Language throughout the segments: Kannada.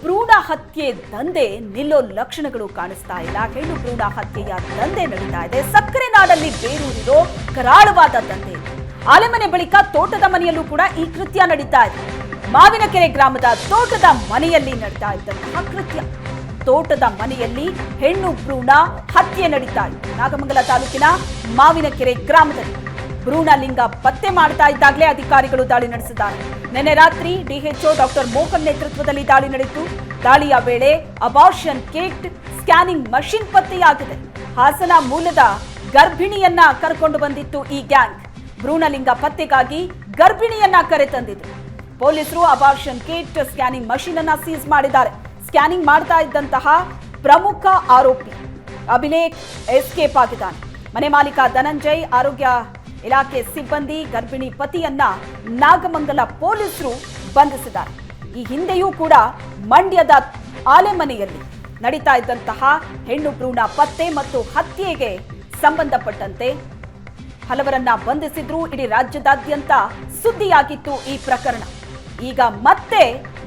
ಭ್ರೂಣ ಹತ್ಯೆ ದಂಧೆ, ನಿಲ್ಲೋ ಲಕ್ಷಣಗಳು ಕಾಣಿಸ್ತಾ ಇಲ್ಲ. ಹೆಣ್ಣು ಭ್ರೂಣ ಹತ್ಯೆಯ ದಂಧೆ ನಡೀತಾ ಇದೆ. ಸಕ್ಕರೆ ನಾಡಲ್ಲಿ ಬೇರೂರಿರೋ ಕರಾಳವಾದ ದಂಧೆ. ಆಲೆಮನೆ ಬಳಿಕ ತೋಟದ ಮನೆಯಲ್ಲೂ ಕೂಡ ಈ ಕೃತ್ಯ ನಡೀತಾ ಇದೆ. ಮಾವಿನಕೆರೆ ಗ್ರಾಮದ ತೋಟದ ಮನೆಯಲ್ಲಿ ನಡೀತಾ ಇದ್ದಂತಹ ಕೃತ್ಯ. ತೋಟದ ಮನೆಯಲ್ಲಿ ಹೆಣ್ಣು ಭ್ರೂಣ ಹತ್ಯೆ ನಡೀತಾ ಇದೆ. ನಾಗಮಂಗಲ ತಾಲೂಕಿನ ಮಾವಿನಕೆರೆ ಗ್ರಾಮದಲ್ಲಿ. ಭ್ರೂಣ ಲಿಂಗ ಪತ್ತೆ ಮಾಡ್ತಾ ಇದ್ದಾಗಲೇ ಅಧಿಕಾರಿಗಳು ದಾಳಿ ನಡೆಸಿದ್ದಾರೆ. ನಿನ್ನೆ ರಾತ್ರಿ ಡಿಎಚ್ಒ ಡಾಕ್ಟರ್ ಮೋಹನ್ ನೇತೃತ್ವದಲ್ಲಿ ದಾಳಿ ನಡೆಯಿತು. ದಾಳಿಯ ವೇಳೆ ಅಬಾರ್ಷನ್ ಕಿಟ್ ಸ್ಕ್ಯಾನಿಂಗ್ ಮಷಿನ್ ಪತ್ತೆಯಾಗಿದೆ. ಹಾಸನ ಮೂಲದ ಗರ್ಭಿಣಿಯನ್ನ ಕರ್ಕೊಂಡು ಬಂದಿತ್ತು ಈ ಗ್ಯಾಂಗ್. ಭ್ರೂಣಲಿಂಗ ಪತ್ತೆಗಾಗಿ ಗರ್ಭಿಣಿಯನ್ನ ಕರೆತಂದಿದ್ರು ಪೊಲೀಸರು ಅಬಾರ್ಷನ್ ಕಿಟ್ ಸ್ಕ್ಯಾನಿಂಗ್ ಮಷಿನ್ ಅನ್ನ ಸೀಸ್ ಮಾಡಿದ್ದಾರೆ. ಸ್ಕ್ಯಾನಿಂಗ್ ಮಾಡ್ತಾ ಇದ್ದಂತಹ ಪ್ರಮುಖ ಆರೋಪಿ ಅಭಿಲೇಖ್ ಎಸ್ಕೇಪ್ ಆಗಿದ್ದಾನೆ. ಮನೆ ಮಾಲೀಕ ಧನಂಜಯ್ ಆರೋಗ್ಯ ಇಲಾಖೆ ಸಿಬ್ಬಂದಿ ಗರ್ಭಿಣಿ ಪತಿಯನ್ನ ನಾಗಮಂಗಲ ಪೊಲೀಸರು ಬಂಧಿಸಿದ್ದಾರೆ. ಈ ಹಿಂದೆಯೂ ಕೂಡ ಮಂಡ್ಯದ ಆಲೆಮನೆಯಲ್ಲಿ ನಡೀತಾ ಇದ್ದಂತಹ ಹೆಣ್ಣು ಭ್ರೂಣ ಪತ್ತೆ ಮತ್ತು ಹತ್ಯೆಗೆ ಸಂಬಂಧಪಟ್ಟಂತೆ ಹಲವರನ್ನ ಬಂಧಿಸಿದ್ರು. ಇಡೀ ರಾಜ್ಯದಾದ್ಯಂತ ಸುದ್ದಿಯಾಗಿತ್ತು ಈ ಪ್ರಕರಣ. ಈಗ ಮತ್ತೆ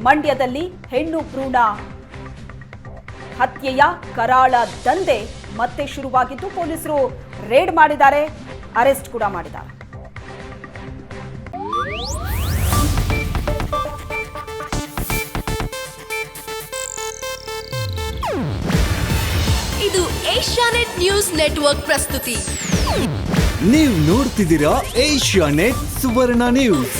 ಮಂಡ್ಯದಲ್ಲಿ ಹೆಣ್ಣು ಭ್ರೂಣ ಹತ್ಯೆಯ ಕರಾಳ ದಂಧೆ ಮತ್ತೆ ಶುರುವಾಗಿದ್ದು ಪೊಲೀಸರು ರೇಡ್ ಮಾಡಿದ್ದಾರೆ. ಅರೆಸ್ಟ್ ಕೂಡ ಮಾಡಿದ್ದಾರೆ. ಇದು ಏಷ್ಯಾನೆಟ್ ನ್ಯೂಸ್ ನೆಟ್ವರ್ಕ್ ಪ್ರಸ್ತುತಿ. ನೀವು ನೋಡ್ತಿದ್ದೀರಾ ಏಷ್ಯಾನೆಟ್ ಸುವರ್ಣ ನ್ಯೂಸ್.